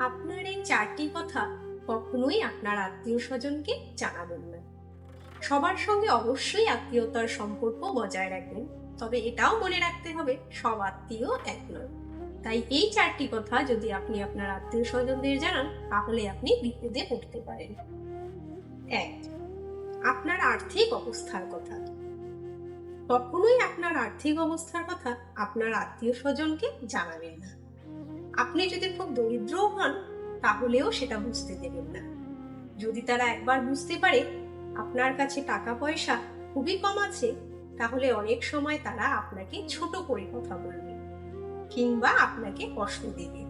আপনার এই চারটি কথা কখনোই আপনার আত্মীয় স্বজনকে জানাবেন না। সবার সঙ্গে অবশ্যই আত্মীয়তার সম্পর্ক বজায় রাখবেন, তবে এটাও মনে রাখতে হবে, সব আত্মীয় এক নয়। তাই এই চারটি কথা যদি আপনি আপনার আত্মীয় স্বজনদের জানান, তাহলে আপনি বিপদে পড়তে পারেন। এক, আপনার আর্থিক অবস্থার কথা। কখনোই আপনার আর্থিক অবস্থার কথা আপনার আত্মীয় স্বজনকে জানাবেন না। আপনি যদি খুব দরিদ্রও হন, তাহলেও সেটা বুঝতে দেবেন না। যদি তারা একবার বুঝতে পারে আপনার কাছে টাকা পয়সা খুবই কম আছে, তাহলে অনেক সময় তারা আপনাকে ছোট করে কথা বলবে কিংবা আপনাকে কষ্ট দেবে।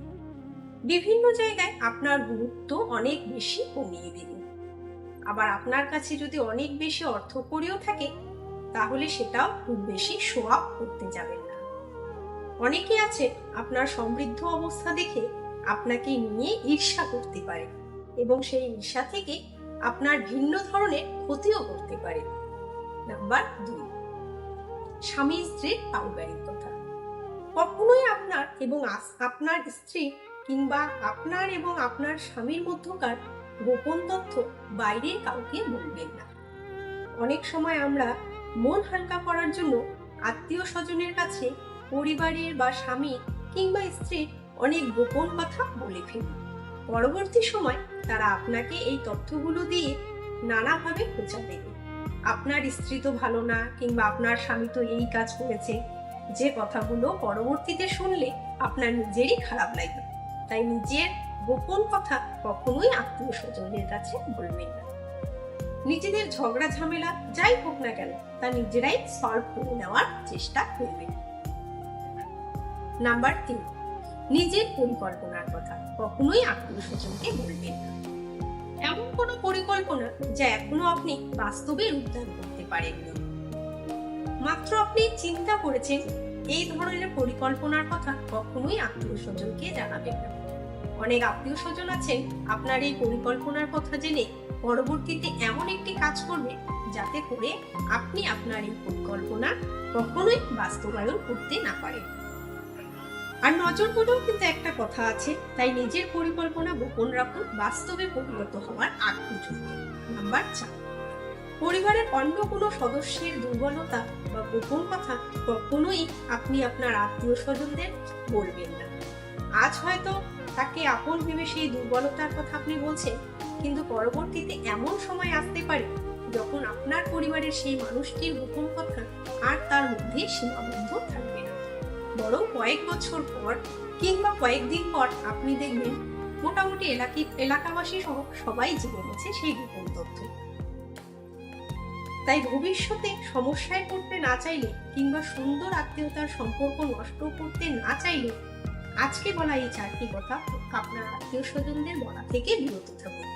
বিভিন্ন জায়গায় আপনার গুরুত্ব অনেক বেশি কমিয়ে দেবে। আবার আপনার কাছে যদি অনেক বেশি অর্থ করেও থাকে, তাহলে সেটাও খুব বেশি আপ করতে যাবেন না। অনেকে আছে আপনার সমৃদ্ধ অবস্থা দেখে আপনাকে নিয়ে ঈর্ষা করতে পারে এবং সেই ঈর্ষা থেকে আপনার ভিন্ন ধরনের ক্ষতিও করতে পারে। নাম্বার দুই, স্বামী স্ত্রীর পারিবারিক কথা কখনোই আপনার এবং আপনার স্ত্রী কিংবা আপনার এবং আপনার স্বামীর মধ্যকার গোপন তথ্য বাইরের কাউকে বলবেন না। অনেক সময় আমরা মন হালকা করার জন্য আত্মীয় স্বজনের কাছে পরিবারের বা স্বামী কিংবা স্ত্রীর অনেক গোপন কথা বলে ফেলি পরবর্তী সময় তারা আপনাকে এই তথ্যগুলো দিয়ে নানাভাবে খোঁচা দেবে। আপনার স্ত্রী তো ভালো না, কিংবা আপনার স্বামী তো এই কাজ করেছে। যে কথাগুলো পরবর্তীতে শুনলে আপনার নিজেরই খারাপ লাগবে। তাই নিজের গোপন কথা কখনোই আত্মীয় স্বজনদের কাছে বলবেন না। নিজেদের ঝগড়া ঝামেলা যাই হোক না কেন, তা নিজেরাই সলভ করে নেওয়ার চেষ্টা করবেন। নাম্বার তিন, নিজের পরিকল্পনার কথা। কখনোই আত্মীয় বলবেন না। এমন কোনো পরিকল্পনা যা এখনও আপনি বাস্তবে রূপদান করতে পারেননি। মাত্র আপনি চিন্তা করেছেন, এই ধরনের পরিকল্পনার কথা কখনোই আত্মীয় স্বজনকে জানাবেন না। অনেক আত্মীয় স্বজন আছেন, আপনার এই পরিকল্পনার কথা জেনে পরবর্তীতে এমন একটি কাজ করবে যাতে করে আপনি আপনার এই পরিকল্পনা কখনোই বাস্তবায়ন করতে না পারেন। আর নজর করেও কিন্তু একটা কথা আছে, তাই নিজের পরিকল্পনা গোপন রাখুন বাস্তবে পরিণত হওয়ার আগ পর্যন্ত। নাম্বার চার, পরিবারের অন্য কোনো সদস্যের দুর্বলতা বা গোপন কথা কখনোই আপনি আপনার আত্মীয় স্বজনদের বলবেন না। আজ হয়তো তাকে আপন ভেবে সেই দুর্বলতার কথা আপনি বলছেন, কিন্তু পরবর্তীতে এমন সময় আসতে পারে যখন আপনার পরিবারের সেই মানুষটির গোপন কথা আর তার মধ্যে সীমাবদ্ধ থাকবে বরং কয়েক বছর পর কিংবা কয়েকদিন পর আপনি দেখবেন মোটামুটি এলাকি এলাকাবাসী সহ সবাই জেনে গেছে সেই গোপন তথ্য। তাই ভবিষ্যতে সমস্যায় পড়তে না চাইলে কিংবা সুন্দর আত্মীয়তার সম্পর্ক নষ্ট করতে না চাইলে আজকে বলা এই চারটি কথা আপনার আত্মীয় স্বজনদের বলা থেকে বিরত থাকুন।